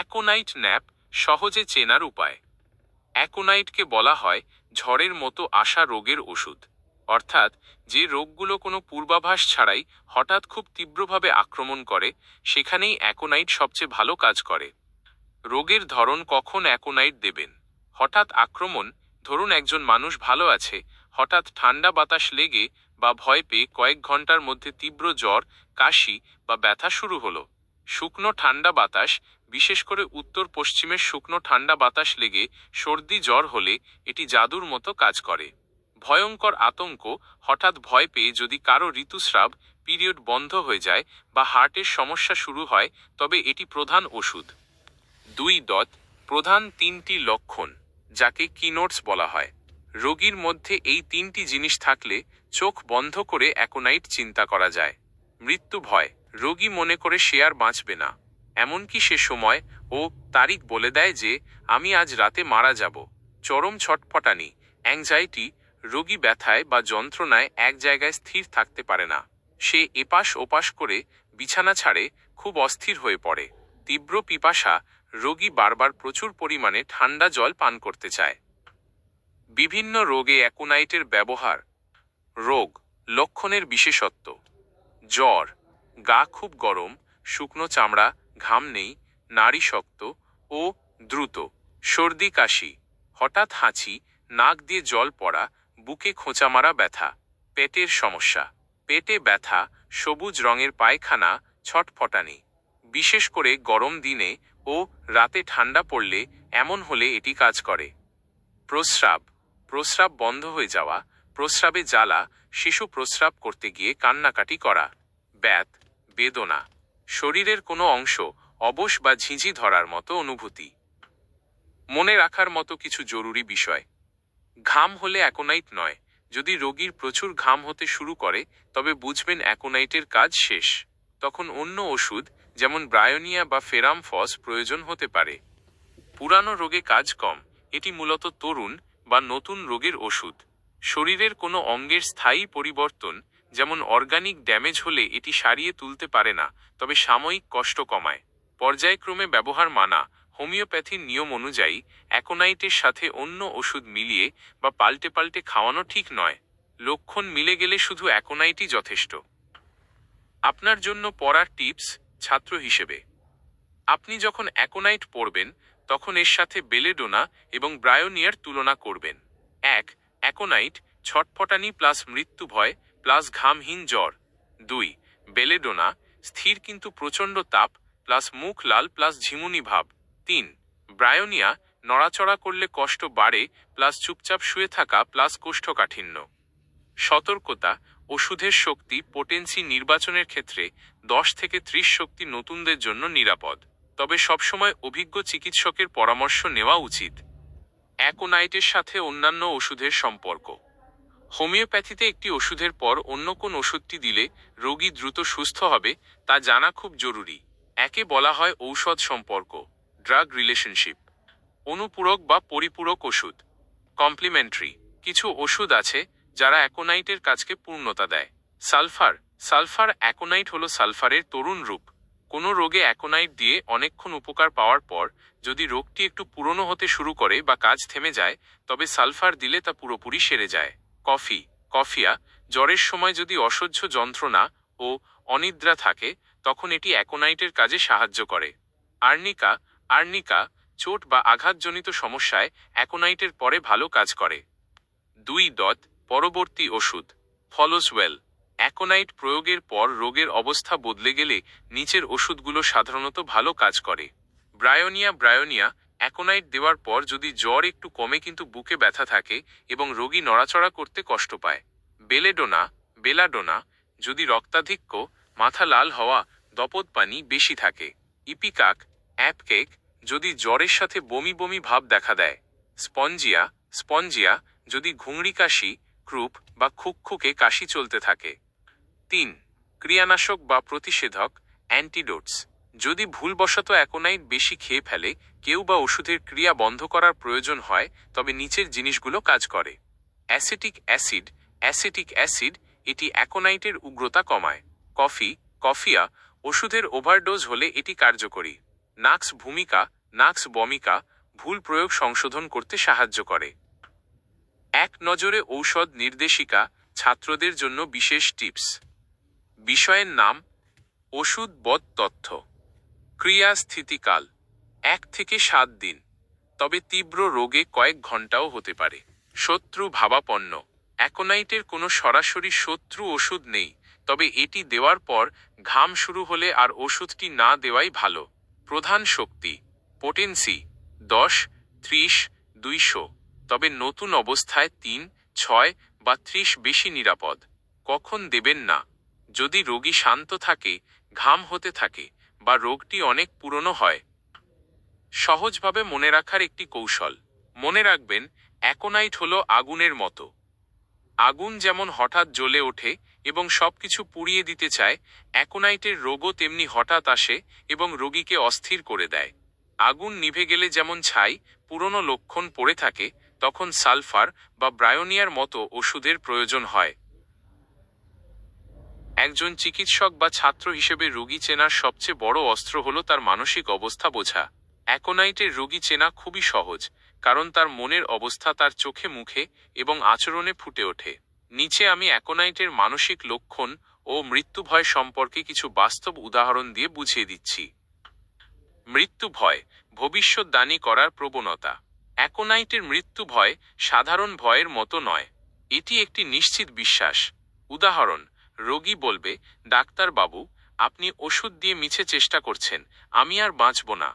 Aconite nap সহজে চেনার উপায়। অ্যাকোনাইটকে বলা হয় ঝড়ের মতো আসা রোগের ওষুধ। অর্থাৎ যে রোগগুলো কোনো পূর্বাভাস ছাড়াই হঠাৎ খুব তীব্রভাবে আক্রমণ করে, সেখানেই অ্যাকোনাইট সবচেয়ে ভালো কাজ করে। রোগের ধরন কখন অ্যাকোনাইট দেবেন? হঠাৎ আক্রমণ? ধরুন একজন মানুষ ভালো আছে, হঠাৎ ঠান্ডা বাতাস লেগে বা ভয় পেয়ে কয়েক ঘণ্টার মধ্যে তীব্র জ্বর, কাশি বা ব্যথা শুরু হলো। শুকনো ঠান্ডা বাতাস বিশেষ করে উত্তর পশ্চিমের শুকনো ঠান্ডা বাতাস লেগে সর্দি জ্বর হলে এটি জাদুর মতো কাজ করে। ভয়ঙ্কর আতঙ্ক হঠাৎ ভয় পেয়ে যদি কারও ঋতুস্রাব পিরিয়ড বন্ধ হয়ে যায় বা হার্টের সমস্যা শুরু হয়, তবে এটি প্রধান ওষুধ। দুই দত প্রধান তিনটি লক্ষণ, যাকে কিনোটস বলা হয়। রোগীর মধ্যে এই তিনটি জিনিস থাকলে চোখ বন্ধ করে অ্যাকোনাইট চিন্তা করা যায়। মৃত্যু ভয়, রোগী মনে করে সে আর বাঁচবে না। এমনকি সে সময় ও তারিখ বলে দেয় যে, আমি আজ রাতে মারা যাব। চরম ছটফটানি। অ্যাংজাইটি, রোগী ব্যথায় বা যন্ত্রণায় এক জায়গায় স্থির থাকতে পারে না। সে এপাশ ওপাশ করে বিছানা ছাড়ে খুব অস্থির হয়ে পড়ে। তীব্র পিপাসা, রোগী বারবার প্রচুর পরিমাণে ঠান্ডা জল পান করতে চায়। বিভিন্ন রোগে অ্যাকোনাইটের ব্যবহার। রোগ, লক্ষণের বিশেষত্ব। জ্বর, গা খুব গরম, শুকনো চামড়া ঘাম নেই নাড়ি শক্ত ও দ্রুত। সর্দি, কাশি। হঠাৎ হাঁচি, নাক দিয়ে জল পড়া, বুকে খোঁচা মারা ব্যথা, পেটের সমস্যা। পেটে ব্যথা, সবুজ রঙের পায়খানা, ছটফটানি। বিশেষ করে গরম দিনে ও রাতে ঠান্ডা পড়লে এমন হলে এটি কাজ করে। প্রস্রাব। প্রস্রাব বন্ধ হয়ে যাওয়া, প্রস্রাবে জ্বালা, শিশু প্রস্রাব করতে গিয়ে কান্নাকাটি করা। ব্যাত বেদনা। শরীরের কোনো অংশ অবশ বা ঝিঁঝি ধরার মতো অনুভূতি। মনে রাখার মতো কিছু জরুরি বিষয়। ঘাম হলে অ্যাকোনাইট নয়। যদি রোগীর প্রচুর ঘাম হতে শুরু করে, তবে বুঝবেন অ্যাকোনাইটের কাজ শেষ। তখন অন্য ওষুধ, যেমন ব্রায়োনিয়া বা ফেরামফস প্রয়োজন হতে পারে। পুরানো রোগে কাজ কম। এটি মূলত তরুণ বা নতুন রোগের ওষুধ। শরীরের কোনো অঙ্গের স্থায়ী পরিবর্তন যেমন অর্গানিক ড্যামেজ হলে এটি সারিয়ে তুলতে পারে না, তবে সাময়িক কষ্ট কমায়। পর্যায়ক্রমে ব্যবহার মানা, হোমিওপ্যাথির নিয়ম অনুযায়ী, অ্যাকোনাইটের সাথে অন্য ওষুধ মিলিয়ে বা পাল্টে পাল্টে খাওয়ানো ঠিক নয়। লক্ষণ মিলে গেলে শুধু অ্যাকোনাইটই যথেষ্ট। আপনার জন্য পড়ার টিপস, ছাত্র হিসেবে। আপনি যখন অ্যাকোনাইট পড়বেন, তখন এর সাথে বেলেডোনা এবং ব্রায়োনিয়ার তুলনা করবেন। এক, অ্যাকোনাইট, ছটফটানি প্লাস মৃত্যু ভয় প্লাস ঘামহীন জ্বর। দুই, বেলেডোনা, স্থির কিন্তু প্রচণ্ড তাপ, প্লাস মুখ লাল, প্লাস ঝিমুনি ভাব। তিন, ব্রায়োনিয়া, নড়াচড়া করলে কষ্ট বাড়ে, প্লাস চুপচাপ শুয়ে থাকা, প্লাস কোষ্ঠকাঠিন্য। সতর্কতা, ওষুধের শক্তি, পোটেন্সি নির্বাচনের ক্ষেত্রে দশ থেকে ত্রিশ শক্তি নতুনদের জন্য নিরাপদ। তবে সবসময় অভিজ্ঞ চিকিৎসকের পরামর্শ নেওয়া উচিত। অ্যাকোনাইটের সাথে অন্যান্য ওষুধের সম্পর্ক। হোমিওপ্যাথিতে একটি ওষুধের পর অন্য কোন ওষুধটি দিলে রোগী দ্রুত সুস্থ হবে, তা জানা খুব জরুরি। একে বলা হয় ঔষধ সম্পর্ক ড্রাগ রিলেশনশিপ অনুপূরক বা পরিপূরক ওষুধ কমপ্লিমেন্টারি কিছু ওষুধ আছে যারা অ্যাকোনাইটের কাজকে পূর্ণতা দেয়। সালফার। সালফার অ্যাকোনাইট হলো সালফারের তরুণ রূপ। কোনো রোগে অ্যাকোনাইট দিয়ে অনেকক্ষণ উপকার পাওয়ার পর যদি রোগটি একটু পুরনো হতে শুরু করে বা কাজ থেমে যায়, তবে সালফার দিলে তা পুরোপুরি সেরে যায়। কফি, কফিয়া, জ্বরের সময় যদি অসহ্য যন্ত্রণা ও অনিদ্রা থাকে, তখন এটি অ্যাকোনাইটের কাজে সাহায্য করে। আর্নিকা আর্নিকা, চোট বা আঘাতজনিত সমস্যায় অ্যাকোনাইটের পরে ভালো কাজ করে। দুই দত, পরবর্তী ওষুধ, ফলোসওয়েল। অ্যাকোনাইট প্রয়োগের পর রোগের অবস্থা বদলে গেলে নিচের ওষুধগুলো সাধারণত ভালো কাজ করে। ব্রায়োনিয়া ব্রায়োনিয়া অ্যাকোনাইট দেওয়ার পর যদি জ্বর একটু কমে কিন্তু বুকে ব্যথা থাকে এবং রোগী নড়াচড়া করতে কষ্ট পায়। বেলেডোনা, বেলাডোনা, যদি রক্তাধিক্য, মাথা লাল হওয়া, দপদ পানি বেশি থাকে। ইপিকাক, অ্যাপকেক, যদি জ্বরের সাথে বমি বমি ভাব দেখা দেয়। স্পঞ্জিয়া স্পঞ্জিয়া, যদি ঘুংড়ি কাশি, ক্রুপ বা খুকখুকে কাশি চলতে থাকে। তিন, ক্রিয়ানাশক বা প্রতিষেধক, অ্যান্টিডোটস। যদি ভুলবশত অ্যাকোনাইট বেশি খেয়ে ফেলে, কেউ বা ওষুধের ক্রিয়া বন্ধ করার প্রয়োজন হয়, তবে নিচের জিনিসগুলো কাজ করে। অ্যাসিটিক অ্যাসিড অ্যাসিটিক অ্যাসিড, এটি অ্যাকোনাইটের উগ্রতা কমায়। কফি, কফিয়া, ওষুধের ওভারডোজ হলে এটি কার্যকরী। নাক্স ভূমিকা, নাক্স বমিকা, ভুল প্রয়োগ সংশোধন করতে সাহায্য করে। এক নজরে ঔষধ নির্দেশিকা, ছাত্রদের জন্য বিশেষ টিপস। বিষয়ের নাম, ওষুধ বদ তথ্য। ক্রিয়া স্থিতিকাল এক থেকে সাত দিন। তবে তীব্র রোগে কয়েক ঘন্টাও হতে পারে। শত্রু ভাবাপন্ন। অ্যাকোনাইটের কোনো সরাসরি শত্রু ওষুধ নেই। তবে এটি দেওয়ার পর ঘাম শুরু হলে আর ওষুধটি না দেওয়াই ভালো। প্রধান শক্তি পোটেন্সি দশ, ত্রিশ, দুইশো। তবে নতুন অবস্থায় তিন, ছয় বা ত্রিশ বেশি নিরাপদ। কখন দেবেন না। যদি রোগী শান্ত থাকে, ঘাম হতে থাকে বা রোগটি অনেক পুরনো হয়। সহজভাবে মনে রাখার একটি কৌশল। মনে রাখবেন, অ্যাকোনাইট হল আগুনের মতো। আগুন যেমন হঠাৎ জ্বলে ওঠে এবং সবকিছু পুড়িয়ে দিতে চায়, অ্যাকোনাইটের রোগও তেমনি হঠাৎ আসে এবং রোগীকে অস্থির করে দেয়। আগুন নিভে গেলে যেমন ছাই, পুরনো লক্ষণ পড়ে থাকে, তখন সালফার বা ব্রায়োনিয়ার মতো ওষুধের প্রয়োজন হয়। একজন চিকিৎসক বা ছাত্র হিসেবে রোগী চেনার সবচেয়ে বড় অস্ত্র হল তার মানসিক অবস্থা বোঝা। অ্যাকোনাইটের রোগী চেনা খুবই সহজ, কারণ তার মনের অবস্থা তার চোখে মুখে এবং আচরণে ফুটে ওঠে। নিচে আমি অ্যাকোনাইটের মানসিক লক্ষণ ও মৃত্যু ভয় সম্পর্কে কিছু বাস্তব উদাহরণ দিয়ে বুঝিয়ে দিচ্ছি। মৃত্যু ভয় ভবিষ্যৎদানী করার প্রবণতা। অ্যাকোনাইটের মৃত্যু ভয় সাধারণ ভয়ের মতো নয়। এটি একটি নিশ্চিত বিশ্বাস। উদাহরণ রোগী বলবে, ডাক্তারবাবু, আপনি ওষুধ দিয়ে মিছে চেষ্টা করছেন, আমি আর বাঁচব না।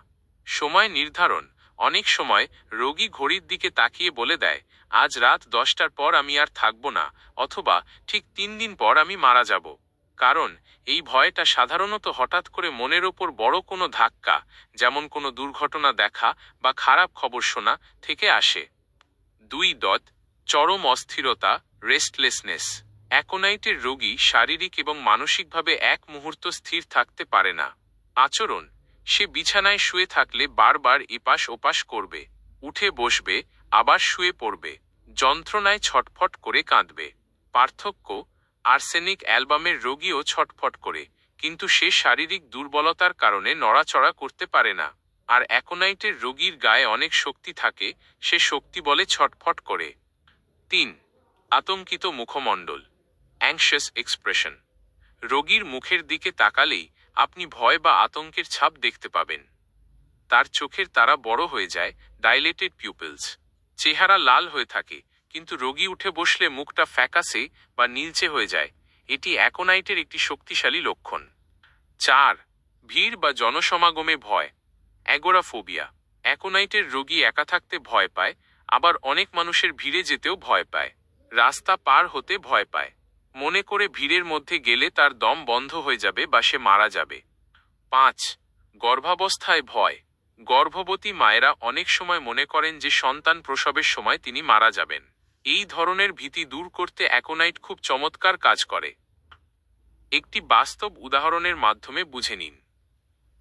সময় নির্ধারণ। অনেক সময় রোগী ঘড়ির দিকে তাকিয়ে বলে দেয়, আজ রাত দশটার পর আমি আর থাকব না, অথবা ঠিক তিন দিন পর আমি মারা যাব। কারণ, এই ভয়টা সাধারণত হঠাৎ করে মনের ওপর বড় কোনো ধাক্কা, যেমন কোনো দুর্ঘটনা দেখা বা খারাপ খবর শোনা থেকে আসে। দুই দত, চরম অস্থিরতা রেস্টলেসনেস অ্যাকোনাইটের রোগী শারীরিক এবং মানসিকভাবে এক মুহূর্ত স্থির থাকতে পারে না। আচরণ, সে বিছানায় শুয়ে থাকলে বারবার এপাশ ওপাশ করবে, উঠে বসবে, আবার শুয়ে পড়বে, যন্ত্রণায় ছটফট করে কাঁদবে। পার্থক্য, আর্সেনিক অ্যালবামের রোগীও ছটফট করে, কিন্তু সে শারীরিক দুর্বলতার কারণে নড়াচড়া করতে পারে না। আর অ্যাকোনাইটের রোগীর গায়ে অনেক শক্তি থাকে, সে শক্তি বলে ছটফট করে। তিন, আতঙ্কিত মুখমণ্ডল। অ্যাংশিয়াস এক্সপ্রেশন রোগীর মুখের দিকে তাকালেই আপনি ভয় বা আতঙ্কের ছাপ দেখতে পাবেন। তার চোখের তারা বড় হয়ে যায় ডাইলেটেড পিউপিলস চেহারা লাল হয়ে থাকে, কিন্তু রোগী উঠে বসলে মুখটা ফ্যাকাসে বা নীলচে হয়ে যায়। এটি অ্যাকোনাইটের একটি শক্তিশালী লক্ষণ। চার, ভিড় বা জনসমাগমে ভয়। অ্যাগোরাফোবিয়া। অ্যাকোনাইটের রোগী একা থাকতে ভয় পায়, আবার অনেক মানুষের ভিড়ে যেতেও ভয় পায়। রাস্তা পার হতে ভয় পায়। মনে করে ভিড়ের মধ্যে গেলে তার দম বন্ধ হয়ে যাবে বা সে মারা যাবে। পাঁচ, গর্ভাবস্থায় ভয়। গর্ভবতী মায়েরা অনেক সময় মনে করেন যে সন্তান প্রসবের সময় তিনি মারা যাবেন। এই ধরনের ভীতি দূর করতে অ্যাকোনাইট খুব চমৎকার কাজ করে। একটি বাস্তব উদাহরণের মাধ্যমে বুঝে নিন।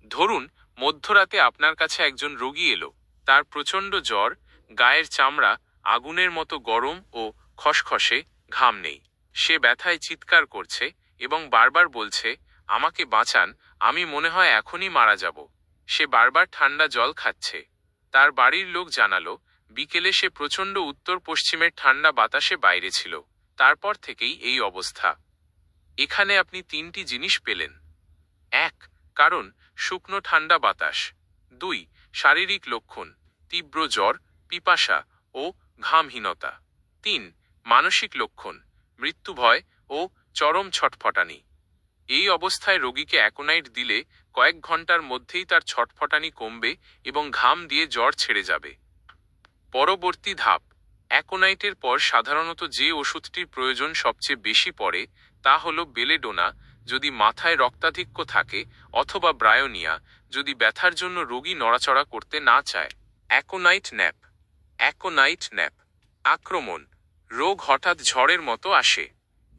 ধরুন, মধ্যরাতে আপনার কাছে একজন রোগী এলো। তার প্রচণ্ড জ্বর, গায়ের চামড়া, আগুনের মতো গরম ও খসখসে ঘাম নেই। সে ব্যথায় চিৎকার করছে এবং বারবার বলছে, আমাকে বাঁচান, আমি মনে হয় এখনই মারা যাব। সে বারবার ঠান্ডা জল খাচ্ছে। তার বাড়ির লোক জানালো, বিকেলে সে প্রচণ্ড উত্তর পশ্চিমের ঠান্ডা বাতাসে বাইরে ছিল। তারপর থেকেই এই অবস্থা। এখানে আপনি তিনটি জিনিস পেলেন। এক, কারণ, শুকনো ঠান্ডা বাতাস। দুই, শারীরিক লক্ষণ, তীব্র জ্বর, পিপাসা ও ঘামহীনতা। তিন, মানসিক লক্ষণ। মৃত্যু ভয় ও চরম ছটফটানি। এই অবস্থায় রোগীকে অ্যাকোনাইট দিলে কয়েক ঘণ্টার মধ্যেই তার ছটফটানি কমবে এবং ঘাম দিয়ে জ্বর ছেড়ে যাবে। পরবর্তী ধাপ, অ্যাকোনাইটের পর সাধারণত যে ওষুধটির প্রয়োজন সবচেয়ে বেশি পড়ে তা হল বেলেডোনা, যদি মাথায় রক্তাধিক্য থাকে অথবা ব্রায়োনিয়া, যদি ব্যথার জন্য রোগী নড়াচড়া করতে না চায়। অ্যাকোনাইট ন্যাপ অ্যাকোনাইট ন্যাপ, আক্রমণ রোগ হঠাৎ ঝড়ের মতো আসে।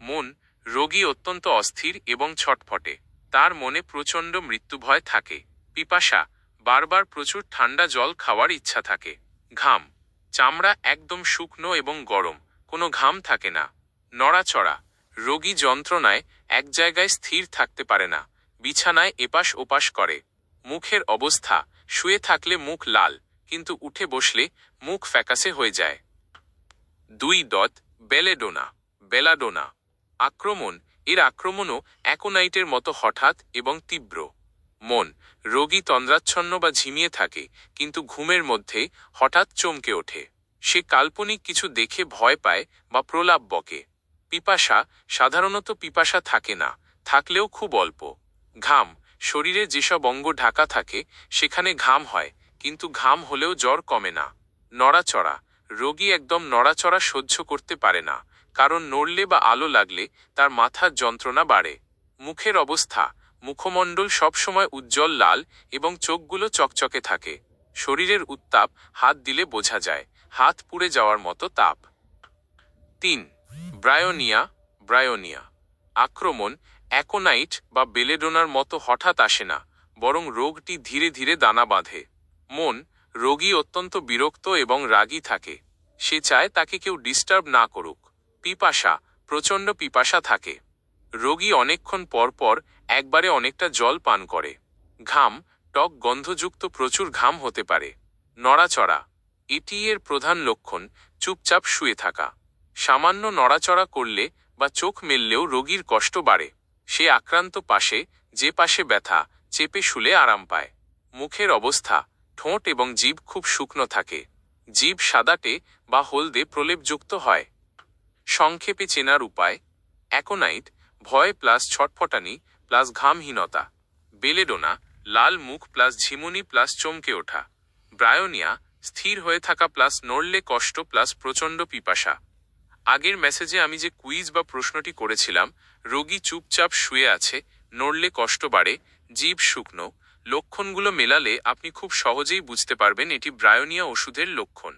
মন রোগী অত্যন্ত অস্থির এবং ছটফটে। তার মনে প্রচণ্ড মৃত্যুভয় থাকে। পিপাসা, বারবার প্রচুর ঠান্ডা জল খাওয়ার ইচ্ছা থাকে। ঘাম, চামড়া একদম শুকনো এবং গরম, কোনো ঘাম থাকে না। নড়াচড়া, রোগী যন্ত্রণায় এক জায়গায় স্থির থাকতে পারে না, বিছানায় এপাশ ওপাশ করে। মুখের অবস্থা, শুয়ে থাকলে মুখ লাল, কিন্তু উঠে বসলে মুখ ফ্যাকাসে হয়ে যায়। দুই দত বেলেডোনা, বেলাডোনা। আক্রমণ, এর আক্রমণও অ্যাকোনাইটের মতো হঠাৎ এবং তীব্র। মন, রোগী তন্দ্রাচ্ছন্ন বা ঝিমিয়ে থাকে, কিন্তু ঘুমের মধ্যে হঠাৎ চমকে ওঠে। সে কাল্পনিক কিছু দেখে ভয় পায় বা প্রলাপ বকে। পিপাসা, সাধারণত পিপাসা থাকে না, থাকলেও খুব অল্প। ঘাম, শরীরে যেসব অঙ্গ ঢাকা থাকে, সেখানে ঘাম হয়, কিন্তু ঘাম হলেও জ্বর কমে না। নড়াচড়া রোগী একদম নড়াচড়া সহ্য করতে পারে না, কারণ নড়লে বা আলো লাগলে তার মাথার যন্ত্রণা বাড়ে। মুখের অবস্থা, মুখমণ্ডল সবসময় উজ্জ্বল লাল এবং চোখগুলো চকচকে থাকে। শরীরের উত্তাপ, হাত দিলে বোঝা যায়, হাত পুড়ে যাওয়ার মতো তাপ। তিন, ব্রায়োনিয়া ব্রায়োনিয়া। আক্রমণ, অ্যাকোনাইট বা বেলেডোনার মতো হঠাৎ আসে না, বরং রোগটি ধীরে ধীরে দানা বাঁধে। মন রোগী অত্যন্ত বিরক্ত এবং রাগী থাকে। সে চায় তাকে কেউ ডিস্টার্ব না করুক। পিপাসা, প্রচণ্ড পিপাসা থাকে। রোগী অনেকক্ষণ পর পর একবারে অনেকটা জল পান করে। ঘাম, টক গন্ধযুক্ত প্রচুর ঘাম হতে পারে। নড়াচড়া, এটি এর প্রধান লক্ষণ, চুপচাপ শুয়ে থাকা। সামান্য নড়াচড়া করলে বা চোখ মেললেও রোগীর কষ্ট বাড়ে। সে আক্রান্ত পাশে, যে পাশে ব্যথা, চেপে শুলে আরাম পায়। মুখের অবস্থা ঠোঁট এবং জীব খুব শুকনো থাকে। জীব সাদাটে বা হলদে প্রলেপযুক্ত হয়। সংক্ষেপে চেনার উপায়, অ্যাকোনাইট, ভয় প্লাস ছটফটানি প্লাস ঘামহীনতা, বেলেডোনা, লাল মুখ প্লাস ঝিমুনি প্লাস চমকে ওঠা, ব্রায়োনিয়া, স্থির হয়ে থাকা প্লাস নড়লে কষ্ট প্লাস প্রচণ্ড পিপাসা। আগের মেসেজে আমি যে কুইজ বা প্রশ্নটি করেছিলাম, রোগী চুপচাপ শুয়ে আছে, নড়লে কষ্ট বাড়ে জীব শুকনো লক্ষণগুলো মেলালে আপনি খুব সহজেই বুঝতে পারবেন এটি ব্রায়োনিয়া ওষুধের লক্ষণ।